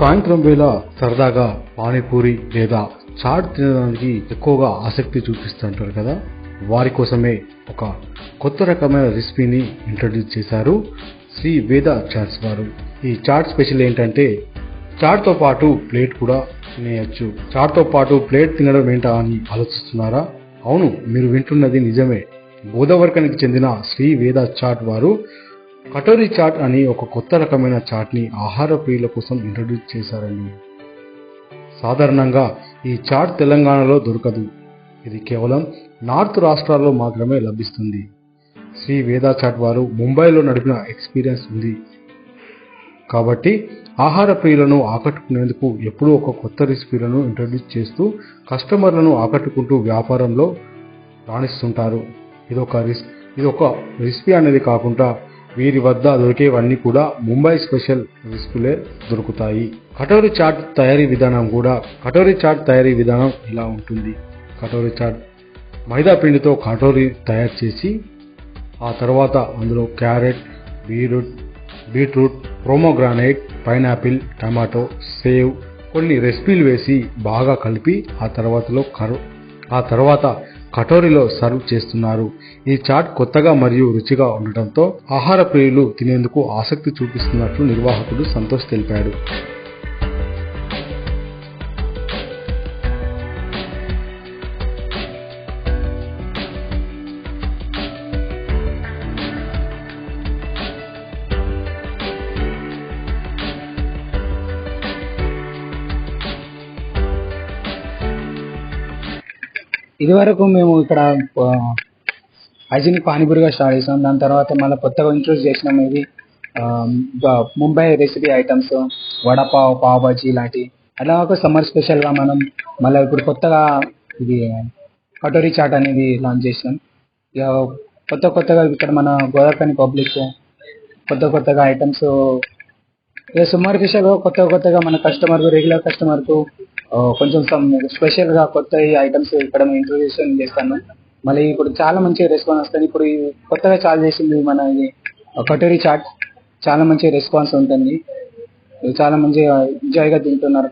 సాయంత్రం వేళ సరదాగా పానీపూరి లేదా చాట్ తినడానికి ఎక్కువగా ఆసక్తి చూపిస్తుంటారు కదా? వారి కోసమే ఒక కొత్త రకమైన రెసిపీని ఇంట్రడ్యూస్ చేశారు శ్రీ వేద చాట్స్ వారు. ఈ చాట్ స్పెషల్ ఏంటంటే చాట్తో పాటు ప్లేట్ కూడా తినేయచ్చు. చాట్తో పాటు ప్లేట్ తినడం ఏంటా అని ఆలోచిస్తున్నారా? అవును మీరు వింటున్నది నిజమే. బోధవర్గానికి చెందిన శ్రీ వేద చాట్ వారు కటోరీ చాట్ అని ఒక కొత్త రకమైన చాట్ని ఆహార ప్రియుల కోసం ఇంట్రడ్యూస్ చేశారండి. సాధారణంగా ఈ చాట్ తెలంగాణలో దొరకదు. ఇది కేవలం నార్త్ రాష్ట్రాల్లో మాత్రమే లభిస్తుంది. శ్రీ వేదా చాట్ వారు ముంబైలో నడిపిన ఎక్స్పీరియన్స్ ఉంది. కాబట్టి ఆహార ప్రియులను ఆకట్టుకునేందుకు ఎప్పుడూ ఒక కొత్త రెసిపీలను ఇంట్రడ్యూస్ చేస్తూ కస్టమర్లను ఆకట్టుకుంటూ వ్యాపారంలో రాణిస్తుంటారు. ఇదొక రిస్ ఇదొక రెసిపీ అనేది కాకుండా వీరి వద్ద దొరికేవన్నీ కూడా ముంబై స్పెషల్ రిస్కులే దొరుకుతాయి. కటోరీ చాట్ తయారీ విధానం కూడా కటోరీ చాట్ తయారీ విధానం ఇలా ఉంటుంది. కటోరీ చాట్ మైదా పిండితో కటోరీ తయారు చేసి ఆ తర్వాత అందులో carrot beetroot beetroot pomegranate pineapple tomato save కొన్ని రెసిపీలు వేసి బాగా కలిపి ఆ తర్వాతలో కరు ఆ తర్వాత కటోరీలో సర్వ్ చేస్తున్నారు. ఈ చాట్ కొత్తగా మరియు రుచిగా ఉండటంతో ఆహార ప్రియులు తినేందుకు ఆసక్తి చూపిస్తున్నట్లు నిర్వాహకుడు సంతోష్ తెలిపాడు. ఇది వరకు మేము ఇక్కడ హైజీనిక్ పానీపూరిగా స్టార్ట్ చేసాం. దాని తర్వాత మళ్ళీ కొత్తగా ఇంట్రొడ్యూస్ చేసినాం ఇది ముంబై రెసిపీ ఐటమ్స్ వడపావ్ పావ్ బజీ ఇలాంటి. అలా ఒక సమ్మర్ స్పెషల్గా మనం మళ్ళీ ఇప్పుడు కొత్తగా ఇది కటోరీ చాట్ అనేది లాంచ్ చేసినాం. ఇక కొత్త కొత్తగా ఇక్కడ మన గోదావరి పబ్లిక్ కొత్త కొత్తగా ఐటమ్స్ ఇక సుమారు విషయాలు కొత్త కొత్తగా మన కస్టమర్ రెగ్యులర్ కస్టమర్కు కొంచెం సమ్ స్పెషల్గా కొత్త ఐటమ్స్ ఇక్కడ ఇంట్రొడ్యూషన్ చేస్తాను. మళ్ళీ ఇప్పుడు చాలా మంచి రెస్పాన్స్ వస్తుంది. ఇప్పుడు కొత్తగా చాలు చేసింది మన ఇది కటోరీ చాట్. చాలా మంచి రెస్పాన్స్ ఉంటుంది. చాలా మంచి ఎంజాయ్గా తింటున్నారు